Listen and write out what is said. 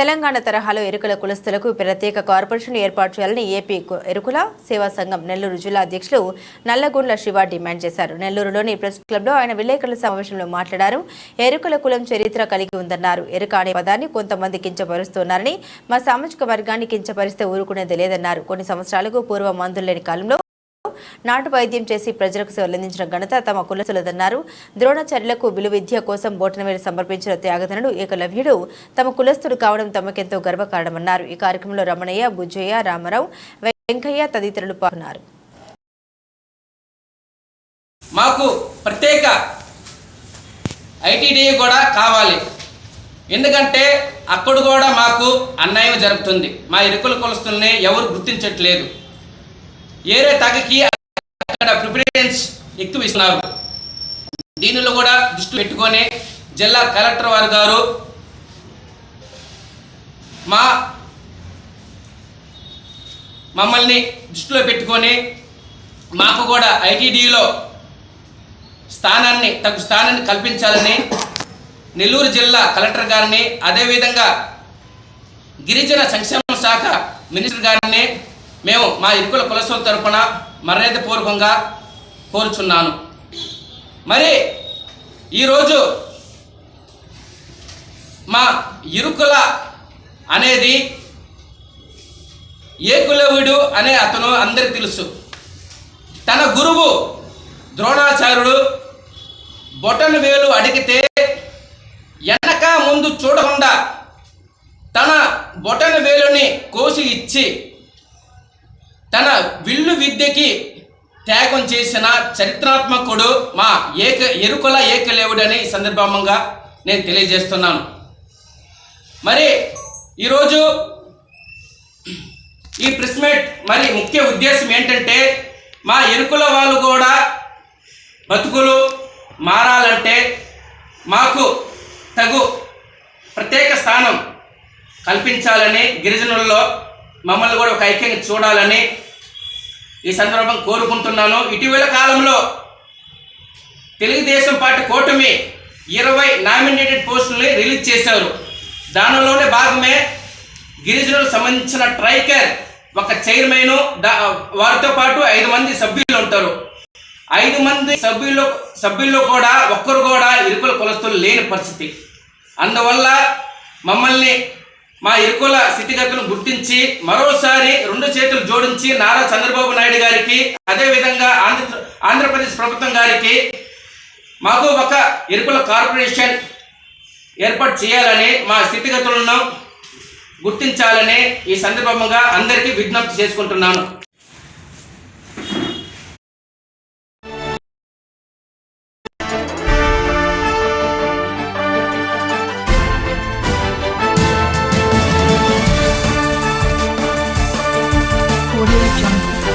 తెలంగాణ తరహాలో ఎరుకల కులస్తులకు ప్రత్యేక కార్పొరేషన్ ఏర్పాటు చేయాలని ఏపీ ఎరుకుల సేవా సంఘం నెల్లూరు జిల్లా అధ్యక్షులు నల్లగొండ్ల శివ డిమాండ్ చేశారు. నెల్లూరులోని ప్రెస్ క్లబ్లో ఆయన విలేకరుల సమావేశంలో మాట్లాడారు. ఎరుకల కులం చరిత్ర కలిగి ఉందన్నారు. ఎరుక అనే పదాన్ని కొంతమంది కించపరుస్తున్నారని మా సామాజిక వర్గాన్ని కించపరిస్తే ఊరుకునేది లేదన్నారు. కొన్ని సంవత్సరాలకు పూర్వ మందులు లేని కాలంలో నాటు వైద్యం చేసి ప్రజలకు సేవలందించిన ఘనత తమ కులస్తులదన్నారు. ద్రోణాచార్యులకు విలువిద్య కోసం బోటనవేలు సమర్పించిన త్యాగధనుడు ఏకలవ్యుడు. తమ కులస్తుడు కావడం తమకెంతో గర్వకారణమన్నారు. ఈ కార్యక్రమంలో రమణయ్య బుజ్జయ్య రామారావు వెంకయ్య తదితరులు పాల్గొన్నారు. మాకు ప్రత్యేక ఐటీడీ కూడా కావాలి. ఎందుకంటే అక్కడ కూడా మాకు అన్యాయం జరుగుతుంది. మా ఇరుకుల కులస్తుల్ని ఎవరు గుర్తించట్లేదు. ఏరే తగకి అక్కడ ప్రిఫరెన్స్ ఎక్కువ ఇస్తున్నారు. దీనిలో కూడా దృష్టి పెట్టుకొని జిల్లా కలెక్టర్ వారు గారు మా మమ్మల్ని దృష్టిలో పెట్టుకొని మాకు కూడా ఐటీడీలో స్థానాన్ని తగు స్థానాన్ని కల్పించాలని నెల్లూరు జిల్లా కలెక్టర్ గారిని అదేవిధంగా గిరిజన సంక్షేమ శాఖ మినిస్టర్ గారిని మేము మా ఇరుకుల కులస్తుల తరపున మర్యాదపూర్వకంగా కోరుచున్నాను. మరి ఈరోజు మా ఇరుకుల అనేది ఏకులవుడు అనే అతను అందరికి తెలుసు. తన గురువు ద్రోణాచార్యుడు బొటన్ వేలు అడిగితే వెనక ముందు చూడకుండా తన బొటన వేలుని కోసి ఇచ్చి తన విల్లు విద్యకి త్యాగం చేసిన చరిత్రాత్మకుడు మా ఏక ఎరుకుల ఏకలేవుడని సందర్భంగా నేను తెలియజేస్తున్నాను. మరి ఈరోజు ఈ ప్రెస్మేట్ మరి ముఖ్య ఉద్దేశం ఏంటంటే మా ఎరుకుల వాళ్ళు కూడా బతుకులు మారాలంటే మాకు తగు ప్రత్యేక స్థానం కల్పించాలని గిరిజనుల్లో మమ్మల్ని కూడా ఒక ఐక్యంగా చూడాలని ఈ సందర్భం కోరుకుంటున్నాను. ఇటీవల కాలంలో తెలుగుదేశం పార్టీ కూటమి ఇరవై నామినేటెడ్ పోస్టుల్ని రిలీజ్ చేశారు. దానిలోనే భాగమే గిరిజనులకు సంబంధించిన ట్రైకర్ ఒక చైర్మన్ వారితో పాటు ఐదు మంది సభ్యులు ఉంటారు. ఐదు మంది సభ్యులు సభ్యుల్లో కూడా ఒక్కరు కూడా ఇరుకుల కులస్తులు లేని పరిస్థితి. అందువల్ల మమ్మల్ని మా ఇరుకుల స్థితిగతులను గుర్తించి మరోసారి రెండు చేతులు జోడించి నారా చంద్రబాబు నాయుడు గారికి అదేవిధంగా ఆంధ్ర ఆంధ్రప్రదేశ్ ప్రభుత్వం గారికి మాకు ఒక ఇరుకుల కార్పొరేషన్ ఏర్పాటు చేయాలని మా స్థితిగతులను గుర్తించాలని ఈ సందర్భంగా అందరికీ విజ్ఞప్తి చేసుకుంటున్నాను. Bye.